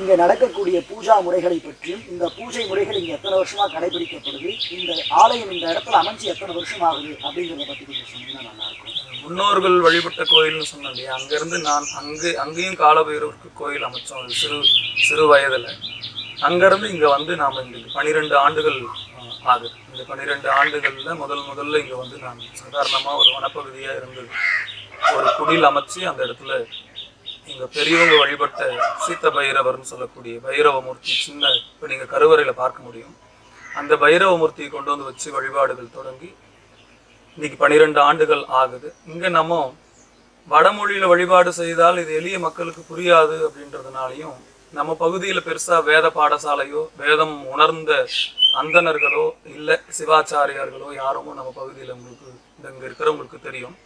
இங்கே நடக்கக்கூடிய பூஜா முறைகளை பற்றியும் இந்த பூஜை முறைகள் இங்கே எத்தனை வருஷமாக கடைபிடிக்கப்படுது இந்த ஆலயம் இந்த இடத்துல அமைஞ்சு எத்தனை வருஷம் ஆகுது அப்படிங்கிறத பற்றி கொஞ்சம் சொன்னீங்கன்னா நல்லாயிருக்கும். முன்னோர்கள் வழிபட்ட கோயில்னு சொன்னேன் இல்லையா? அங்கேருந்து நான் அங்கே அங்கேயும் காலபைரவருக்கு கோயில் அமைச்சோம் சிறு சிறு வயதில். அங்கேருந்து இங்கே வந்து நாம் இந்த பன்னிரெண்டு ஆண்டுகள் ஆகுது. இந்த பன்னிரெண்டு ஆண்டுகளில் முதல் முதல்ல இங்கே வந்து நான் சாதாரணமாக ஒரு வனப்பகுதியாக இருந்து ஒரு குடில் அமைச்சு அந்த இடத்துல எங்கள் பெரியவங்க வழிபட்ட சீத்த பைரவர்னு சொல்லக்கூடிய பைரவமூர்த்தி சின்ன இப்போ நீங்கள் கருவறையில் பார்க்க முடியும். அந்த பைரவமூர்த்தியை கொண்டு வந்து வச்சு வழிபாடுகள் தொடங்கி இன்னைக்கு பன்னிரெண்டு ஆண்டுகள் ஆகுது. இங்கே நம்ம வடமொழியில் வழிபாடு செய்தால் இது எளிய மக்களுக்கு புரியாது அப்படின்றதுனாலையும் நம்ம பகுதியில் பெருசாக வேத பாடசாலையோ வேதம் உணர்ந்த அந்தனர்களோ இல்லை சிவாச்சாரியார்களோ யாருமோ நம்ம பகுதியில் உங்களுக்கு இங்கே இருக்கிறவங்களுக்கு தெரியும்.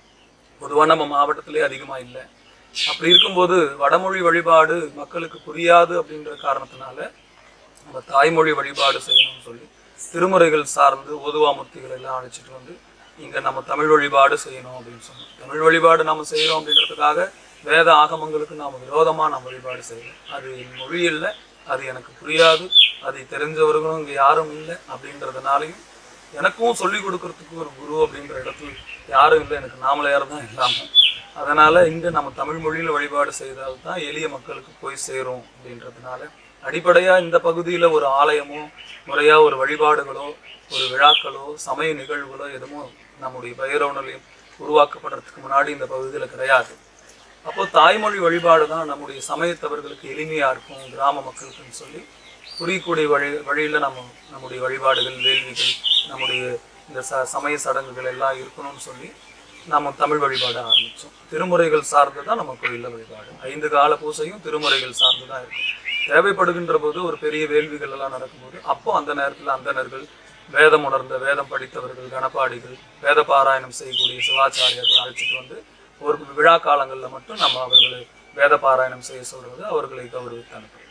பொதுவாக நம்ம மாவட்டத்திலே அதிகமாக இல்லை. அப்படி இருக்கும்போது வடமொழி வழிபாடு மக்களுக்கு புரியாது அப்படின்ற காரணத்தினால நம்ம தாய்மொழி வழிபாடு செய்யணும்னு சொல்லி திருமுறைகள் சார்ந்து ஓதுவாமூர்த்திகள் எல்லாம் அழைச்சிட்டு வந்து இங்கே நம்ம தமிழ் வழிபாடு செய்யணும் அப்படின்னு சொன்னோம். தமிழ் வழிபாடு நம்ம செய்யறோம் அப்படின்றதுக்காக வேத ஆகமங்களுக்கு நாம் விரோதமாக நாம் வழிபாடு செய்யணும் அது என் மொழி இல்லை அது எனக்கு புரியாது அதை தெரிஞ்சவர்களும் இங்கே யாரும் இல்லை அப்படின்றதுனாலையும் எனக்கும் சொல்லிக் கொடுக்கறதுக்கு ஒரு குரு அப்படின்ற இடத்துல யாரும் இல்லை எனக்கு நாமளையார் தான் இல்லாமல் அதனால் இங்கே நம்ம தமிழ் மொழியில் வழிபாடு செய்தால் தான் எளிய மக்களுக்கு போய் சேரும் அப்படின்றதுனால அடிப்படையாக இந்த பகுதியில் ஒரு ஆலயமோ முறையாக ஒரு வழிபாடுகளோ ஒரு விழாக்களோ சமய நிகழ்வுகளோ எதுவும் நம்முடைய பைரவனிலையும் உருவாக்கப்படுறதுக்கு முன்னாடி இந்த பகுதியில் கிடையாது. அப்போது தாய்மொழி வழிபாடு தான் நம்முடைய சமயத்தவர்களுக்கு எளிமையாக இருக்கும் கிராம மக்களுக்குன்னு சொல்லி புரியக்கூடிய வழி வழியில் நம்ம நம்முடைய வழிபாடுகள் வேள்விகள் நம்முடைய இந்த ச சமய சடங்குகள் எல்லாம் இருக்கணும்னு சொல்லி நாம் தமிழ் வழிபாட ஆரம்பித்தோம் திருமுறைகள் சார்ந்து தான் நம்ம கோயிலில் வழிபாடு. ஐந்து கால பூசையும் திருமுறைகள் சார்ந்து தான் இருக்கும். தேவைப்படுகின்ற போது ஒரு பெரிய வேள்விகள் எல்லாம் நடக்கும்போது அப்போ அந்த நேரத்தில் அந்தணர்கள் வேதம் உணர்ந்த வேதம் படித்தவர்கள் கணப்பாடிகள் வேத பாராயணம் செய்யக்கூடிய சிவாச்சாரியர்கள் அழைச்சிட்டு வந்து ஒரு விழா காலங்களில் மட்டும் நம்ம அவர்களை வேத பாராயணம் செய்ய சொல்வது அவர்களை கௌரவித்து அனுப்புறோம்